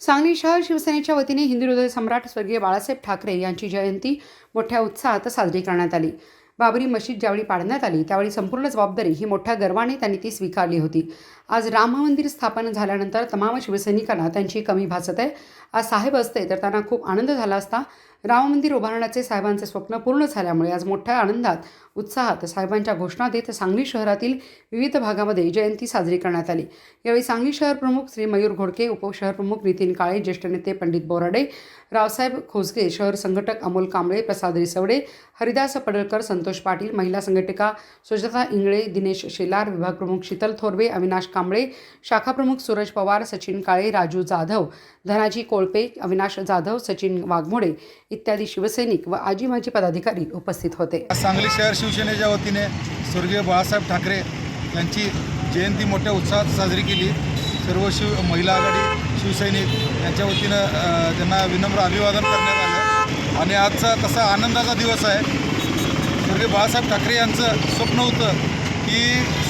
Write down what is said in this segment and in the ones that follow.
सांगली शहर शिवसेनेच्या वतीने हिंदू हृदय सम्राट स्वर्गीय बाळासाहेब ठाकरे यांची जयंती मोठ्या उत्साहात साजरी करण्यात आली. बाबरी मशीद ज्यावेळी पाडण्यात आली त्यावेळी संपूर्ण जबाबदारी ही मोठ्या गर्वाने त्यांनी ती स्वीकारली होती. आज राम मंदिर स्थापन झाल्यानंतर तमाम शिवसैनिकांना त्यांची कमी भासत आहे. आज साहेब असते तर त्यांना खूप आनंद झाला असता. राम मंदिर उभारण्याचे साहेबांचे स्वप्न पूर्ण झाल्यामुळे आज मोठ्या आनंदात उत्साहात साहेबांच्या घोषणा देत सांगली शहरातील विविध भागामध्ये जयंती साजरी करण्यात आली. यावेळी सांगली शहर प्रमुख श्री मयूर घोडके उपशहरप्रमुख नितीन काळे ज्येष्ठ नेते पंडित बोराडे रावसाहेब खोसगे शहर संघटक अमोल कांबळे प्रसाद रिसवडे हरिदास पडळकर संतोष पाटील महिला संघटिका सुजाता इंगळे दिनेश शेलार विभाग प्रमुख शीतल थोरवे अविनाश कांबळे शाखा प्रमुख सूरज पवार सचिन काळे राजू जाधव धनाजी कोळपे अविनाश जाधव सचिन वाघमोडे इत्यादी शिवसैनिक व आजी माजी पदाधिकारी उपस्थित होते. सांगली शहर शिवसेनेच्या वतीने स्वर्गीय बाळासाहेब ठाकरे यांची जयंती मोठ्या उत्साहात साजरी केली. सर्व शिव महिला आघाडी शिवसैनिक यांच्या वतीनं त्यांना विनम्र अभिवादन करण्यात आलं. आणि आजचा तसा आनंदाचा दिवस आहे. स्वर्गीय बाळासाहेब ठाकरे यांचं स्वप्न होतं की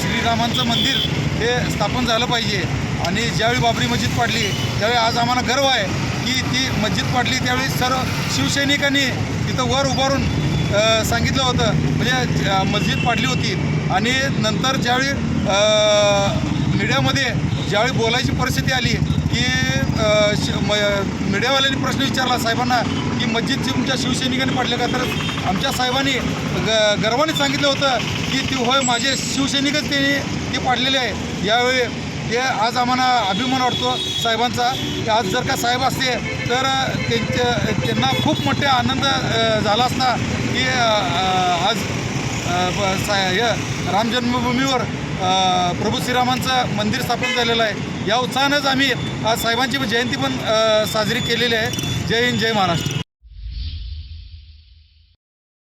श्रीरामांचं मंदिर हे स्थापन झालं पाहिजे. आणि ज्यावेळी बाबरी मस्जिद पाडली त्यावेळी आज आम्हाला गर्व आहे की ती मस्जिद पाडली त्यावेळी सर्व शिवसैनिकांनी तिथं वर उभारून सांगितलं होतं. म्हणजे मस्जिद पाडली होती. आणि नंतर ज्यावेळी मीडियामध्ये ज्यावेळी बोलायची परिस्थिती आली की म मीडियावाल्यांनी प्रश्न विचारला साहेबांना की मस्जिद तुमच्या शिवसैनिकांनी पाडलं का? तर आमच्या साहेबांनी ग गर्वाने सांगितलं होतं की ती होय माझे शिवसैनिकच त्यांनी ते पाडलेले आहे. यावेळी ते आज आम्हाला अभिमान वाटतो साहेबांचा. की आज जर का साहेब असते तर त्यांच्या त्यांना खूप मोठे आनंद झाला असता की आज ब- सा राम जन्मभूमीवर प्रभू श्रीरामांचं मंदिर स्थापन झालेलं आहे. या उत्साहानंच आम्ही आज साहेबांची जयंती पण साजरी केलेली आहे. जय हिंद जय महाराष्ट्र.